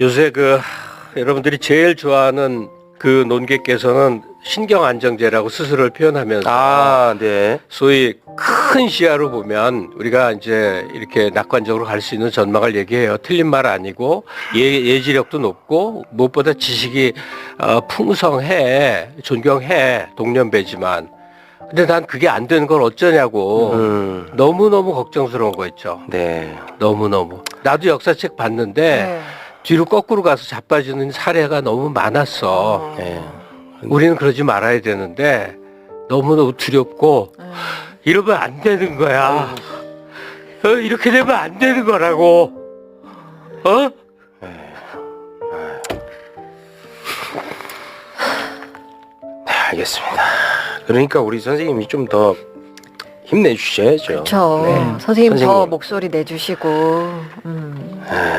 요새 그 여러분들이 제일 좋아하는 그 논객께서는 신경 안정제라고 스스로를 표현하면서 아, 네. 소위 큰 시야로 보면 우리가 이제 이렇게 낙관적으로 갈 수 있는 전망을 얘기해요. 틀린 말 아니고 예, 예지력도 높고 무엇보다 지식이 어, 풍성해 존경해 동년배지만 근데 난 그게 안 되는 걸 어쩌냐고 음, 너무너무 걱정스러운 거 있죠. 네. 너무너무. 나도 역사책 봤는데 네. 뒤로 거꾸로 가서 자빠지는 사례가 너무 많았어. 네. 우리는 그러지 말아야 되는데 너무너무 두렵고 네. 이러면 안 되는 거야. 어, 이렇게 되면 안 되는 거라고. 어? 네, 알겠습니다. 그러니까 우리 선생님이 좀 더 힘내주셔야죠. 그렇죠. 네. 선생님 더 선생님. 목소리 내주시고. 음. 아,